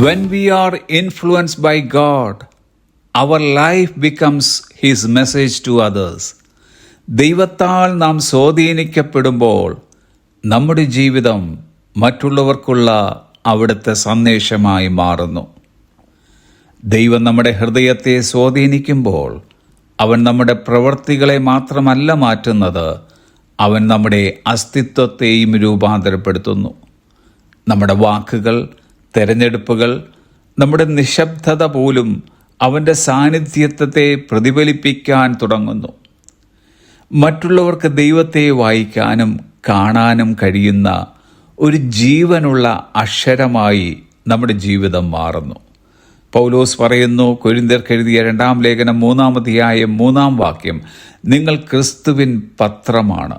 When we are influenced by God, our life becomes his message to others ദൈവത്താൽ നാം സ്വാധീനിക്കപ്പെടുമ്പോൾ നമ്മുടെ ജീവിതം മറ്റുള്ളവർക്കുള്ള അവിടുത്തെ സന്ദേശമായി മാറുന്നു. ദൈവം നമ്മുടെ ഹൃദയത്തെ സ്വാധീനിക്കുമ്പോൾ അവൻ നമ്മുടെ പ്രവൃത്തികളെ മാത്രമല്ല മാറ്റുന്നത് അവൻ നമ്മുടെ അസ്തിത്വത്തെയും രൂപാന്തരപ്പെടുത്തുന്നു. നമ്മുടെ വാക്കുകൾ തെരഞ്ഞെടുപ്പുകൾ നമ്മുടെ നിശബ്ദത പോലും അവന്റെ സാന്നിധ്യത്തെ പ്രതിഫലിപ്പിക്കാൻ തുടങ്ങുന്നു. മറ്റുള്ളവർക്ക് ദൈവത്തെ വായിക്കാനും കാണാനും കഴിയുന്ന ഒരു ജീവനുള്ള അക്ഷരമായി നമ്മുടെ ജീവിതം മാറുന്നു. പൗലോസ് പറയുന്നു കൊരിന്തർ എഴുതിയ രണ്ടാം ലേഖനം മൂന്നാമധ്യായം മൂന്നാം വാക്യം നിങ്ങൾ ക്രിസ്തുവിൻ പത്രമാണ്.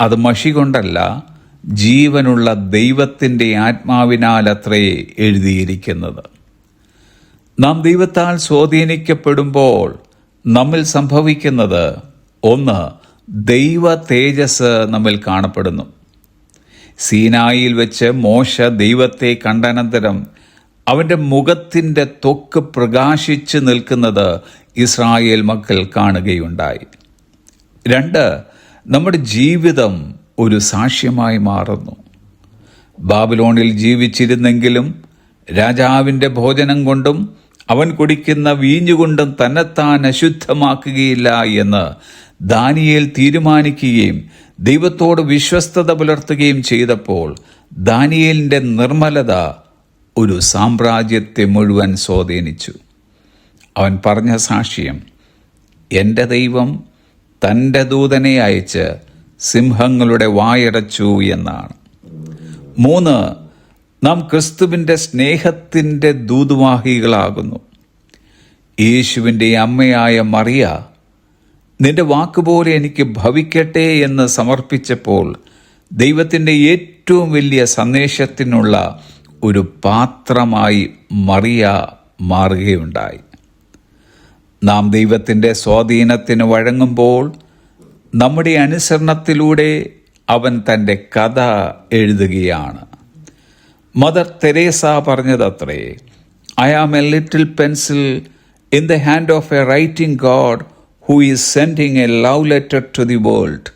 അത് മഷി കൊണ്ടല്ല ജീവനുള്ള ദൈവത്തിന്റെ ആത്മാവിനാൽ അത്രേ എഴുതിയിരിക്കുന്നത്. നാം ദൈവത്താൽ സ്വാധീനിക്കപ്പെടുമ്പോൾ നമ്മിൽ സംഭവിക്കുന്നത് ഒന്ന് ദൈവ തേജസ് നമ്മിൽ കാണപ്പെടുന്നു. സീനായിൽ വെച്ച് മോശ ദൈവത്തെ കണ്ടനന്തരം അവന്റെ മുഖത്തിന്റെ തൊക്ക് പ്രകാശിച്ച് നിൽക്കുന്നത് ഇസ്രായേൽ മക്കൾ കാണുകയുണ്ടായി. രണ്ട് നമ്മുടെ ജീവിതം ഒരു സാക്ഷ്യമായി മാറുന്നു. ബാബിലോണിൽ ജീവിച്ചിരുന്നെങ്കിലും രാജാവിന്റെ ഭോജനം കൊണ്ടും അവൻ കുടിക്കുന്ന വീഞ്ഞുകൊണ്ടും തന്നെത്താൻ അശുദ്ധമാക്കുകയില്ല എന്ന് ദാനിയേൽ തീരുമാനിക്കുകയും ദൈവത്തോട് വിശ്വസ്തത പുലർത്തുകയും ചെയ്തപ്പോൾ ദാനിയേലിന്റെ നിർമ്മലത ഒരു സാമ്രാജ്യത്തെ മുഴുവൻ സ്വാധീനിച്ചു. അവൻ പറഞ്ഞ സാക്ഷ്യം എന്റെ ദൈവം തന്റെ ദൂതനെ അയച്ച് സിംഹങ്ങളുടെ വായടച്ചു എന്നാണ്. മൂന്ന് നാം ക്രിസ്തുവിന്റെ സ്നേഹത്തിന്റെ ദൂതുവാഹികളാകുന്നു. യേശുവിന്റെ അമ്മയായ മറിയ നിന്റെ വാക്കുപോലെ എനിക്ക് ഭവിക്കട്ടെ എന്ന് സമർപ്പിച്ചപ്പോൾ ദൈവത്തിന്റെ ഏറ്റവും വലിയ സന്ദേശത്തിനുള്ള ഒരു പാത്രമായി മറിയ മാറുകയുണ്ടായി. നാം ദൈവത്തിന്റെ സ്വാധീനത്തിന് വഴങ്ങുമ്പോൾ നമ്മുടെ അനുസരണത്തിലൂടെ അവൻ തന്റെ കഥ എഴുതുകയാണ്. Mother Teresa പറഞ്ഞതത്രേ I am a little pencil in the hand of a writing God who is sending a love letter to the world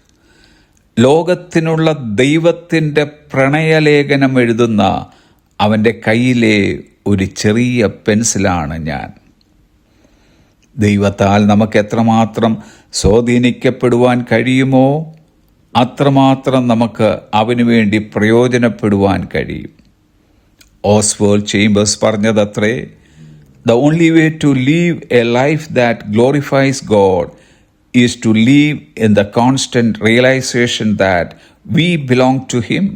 ലോകത്തിനുള്ള ദൈവത്തിന്റെ പ്രണയലേഖനം എഴുതുന്ന അവന്റെ കയ്യിലെ ഒരു ചെറിയ പെൻസിലാണ് ഞാൻ. ദൈവത്താൽ നമുക്ക് എത്രമാത്രം സ്വാധീനിക്കപ്പെടുവാൻ കഴിയുമോ അത്രമാത്രം നമുക്ക് അവനു വേണ്ടി പ്രയോജനപ്പെടുവാൻ കഴിയും. Oswald Chambers പറഞ്ഞതത്രേ the only way to live a life that glorifies God is to live in the constant realization that we belong to him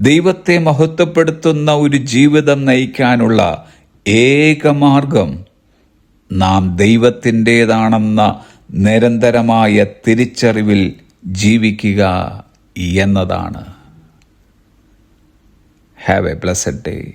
ദൈവത്തെ മഹത്വപ്പെടുത്തുന്ന ഒരു ജീവിതം നയിക്കാനുള്ള ഏക മാർഗം നാം ദൈവത്തിന്റെതാണെന്ന നിരന്തരമായ തിരിച്ചറിവിൽ ജീവിക്കുക എന്നതാണ്. Have A blessed day